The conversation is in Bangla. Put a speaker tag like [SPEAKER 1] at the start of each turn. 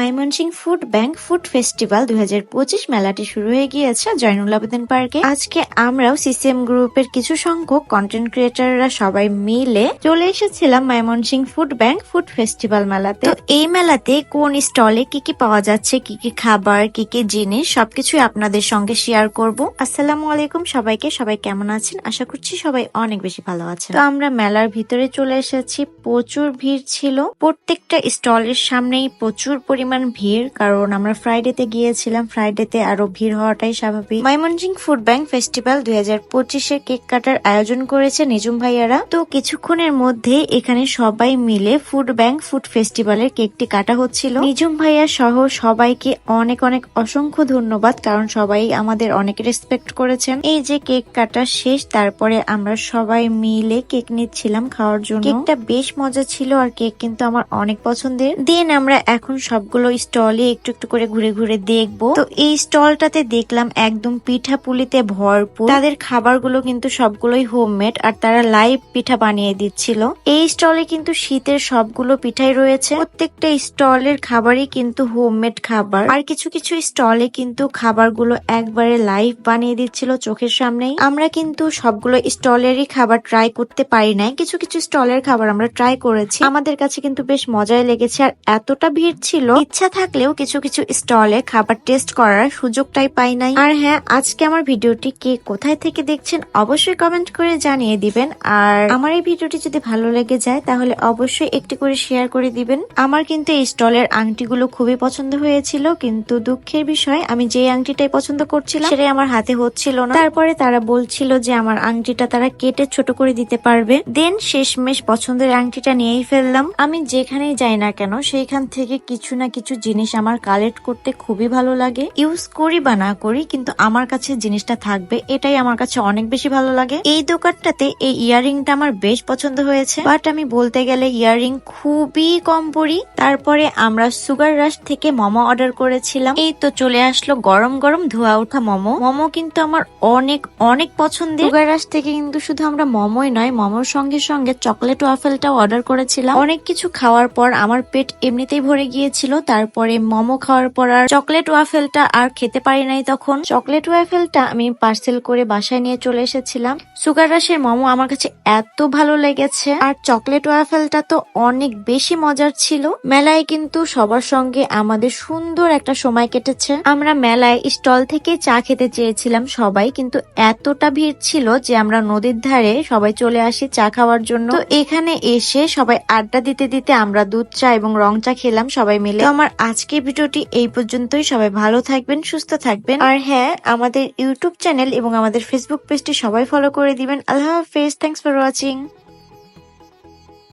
[SPEAKER 1] Mymensingh food bank food festival দু হাজার পঁচিশ মেলাটি শুরু হয়ে গিয়েছে জয়নুল আবেদন পার্কে। আজকে আমরাও সিসিএম গ্রুপের কিছু সংখ্যক কন্টেন্ট ক্রিয়েটাররা সবাই মিলে চলে এসেছিলাম Mymensingh food bank food festival মেলাতে। এই মেলাতে কোন স্টলে কি কি পাওয়া যাচ্ছে, কি কি খাবার, কি কি জিনিস, সবকিছুই আপনাদের সঙ্গে শেয়ার করব। আসসালামু আলাইকুম সবাইকে, সবাই কেমন আছেন? আশা করছি সবাই অনেক বেশি ভালো আছেন। তো আমরা মেলার ভিতরে চলে এসেছি। প্রচুর ভিড় ছিল। প্রত্যেকটা স্টলের সামনেই প্রচুর পরিমাণ ভিড়, কারণ আমরা ফ্রাইডেতে গিয়েছিলাম। ফ্রাইডেতে আরও ভিড় হওয়াটাই স্বাভাবিক। মাইমনসিং ফুড ব্যাংক ফেস্টিভ্যাল দুই হাজার পঁচিশের কেক কাটার আয়োজন করেছে নিজুম ভাইয়ারা। তো কিছুক্ষণের মধ্যে এখানে সবাই মিলে ফুড ব্যাংক ফুড ফেস্টিভ্যালের কেকটি কাটা হচ্ছিল। নিজুম ভাইয়া সহ সবাইকে অনেক অনেক অসংখ্য ধন্যবাদ, কারণ সবাই আমাদের অনেক রেসপেক্ট করেছেন। এই যে কেক কাটা শেষ, তারপরে আমরা সবাই মিলে কেক নিচ্ছিলাম খাওয়ার জন্য। কেকটা বেশ মজা ছিল আর কেক কিন্তু আমার অনেক পছন্দের। দেন আমরা এখন সবগুলো স্টলে একটু একটু করে ঘুরে ঘুরে দেখব। তো এই স্টলটাতে দেখলাম একদম পিঠা পুলিতে ভরপুর। তাদের খাবারগুলো কিন্তু সবগুলোই হোমমেড আর তারা লাইভ পিঠা বানিয়ে দিচ্ছিল। এই স্টলে কিন্তু শীতের সবগুলো পিঠাই রয়েছে। প্রত্যেকটা স্টলের খাবারই কিন্তু হোমমেড খাবার। আর কিছু কিছু স্টলে কিন্তু খাবারগুলো একবারে লাইভ বানিয়ে দিচ্ছিল চোখের সামনেই। আমরা কিন্তু সবগুলো স্টলেরই খাবার ট্রাই করতে পারি নাই। কিছু কিছু স্টলের খাবার আমরা ট্রাই করেছি। আমাদের কাছে কিন্তু বেশ মজাই লেগেছে আর এতটা ভিড় ছিল ইচ্ছা থাকলেও কিছু কিছু স্টলে খাবার টেস্ট করার সুযোগটাই পাই নাই। আর হ্যাঁ আজকে আমার ভিডিওটি কে কোথায় থেকে দেখছেন অবশ্যই কমেন্ট করে জানিয়ে দিবেন। আর আমার এই ভিডিওটি যদি ভালো লেগে যায়, তাহলে অবশ্যই একটি করে শেয়ার করে দিবেন। আমার কিন্তু এই স্টলের আংটিগুলো খুবই পছন্দ হয়েছিল, কিন্তু দুঃখের বিষয়, আমি যে আংটিটাই পছন্দ করছিলাম, সেটাই আমার হাতে হচ্ছিল না। তারপরে তারা বলছিল যে আমার আংটিটা তারা কেটে ছোট করে দিতে পারবে। দেন শেষমেশ পছন্দের আংটিটা নিয়েই ফেললাম। আমি যেখানেই যাই না কেন, সেইখান থেকে কিছু না কিছু জিনিস আমার কালেক্ট করতে খুবই ভালো লাগে। ইউজ করি বা না করি, কিন্তু আমার কাছে জিনিসটা থাকবে, এটাই আমার কাছে অনেক বেশি ভালো লাগে। এই দোকানটাতে এই ইয়াররিংটা আমার বেশ পছন্দ হয়েছে। বাট আমি বলতে গেলে ইয়াররিং খুবই কম পরি। তারপরে আমরা সুগার রাশ থেকে মোমো অর্ডার করেছিলাম। এই তো চলে আসলো গরম গরম ধোয়া ওঠা মোমো। মোমো কিন্তু আমার অনেক অনেক পছন্দের। সুগার রাশ থেকে কিন্তু শুধু আমরা মোমোই নয়, মোমোর সঙ্গে সঙ্গে চকলেট ওয়াফেলটাও অর্ডার করেছিলাম। অনেক কিছু খাওয়ার পর আমার পেট এমনিতেই ভরে গিয়েছিল। তারপরে মোমো খাওয়ার পর আর চকলেট ওয়াফেলটা আর খেতে পারি নাই তখন। চকলেট ওয়াফেলটা আমি পার্সেল করে বাসায় নিয়ে চলে এসেছিলাম। সুগার রাশের মোমো আমার কাছে এত ভালো লেগেছে। আর চকলেট ওয়াফেলটা তো অনেক বেশি মজার ছিল। মেলায় কিন্তু সবার সঙ্গে আমাদের সুন্দর একটা সময় কেটেছে। আমরা মেলায় স্টল থেকে চা খেতে চেয়েছিলাম সবাই, কিন্তু এতটা ভিড় ছিল যে আমরা নদীর ধারে সবাই চলে আসি চা খাওয়ার জন্য। তো এখানে এসে সবাই আড্ডা দিতে দিতে আমরা দুধ, চা এবং রং চা খেলাম সবাই মিলে। আমার আজকের ভিডিওটি এই পর্যন্তই। সবাই ভালো থাকবেন, সুস্থ থাকবেন। আর হ্যাঁ আমাদের ইউটিউব চ্যানেল এবং আমাদের ফেসবুক পেজটি সবাই ফলো করে দিবেন। আল্লাহ হাফেজ থ্যাংকস ফর ওয়াচিং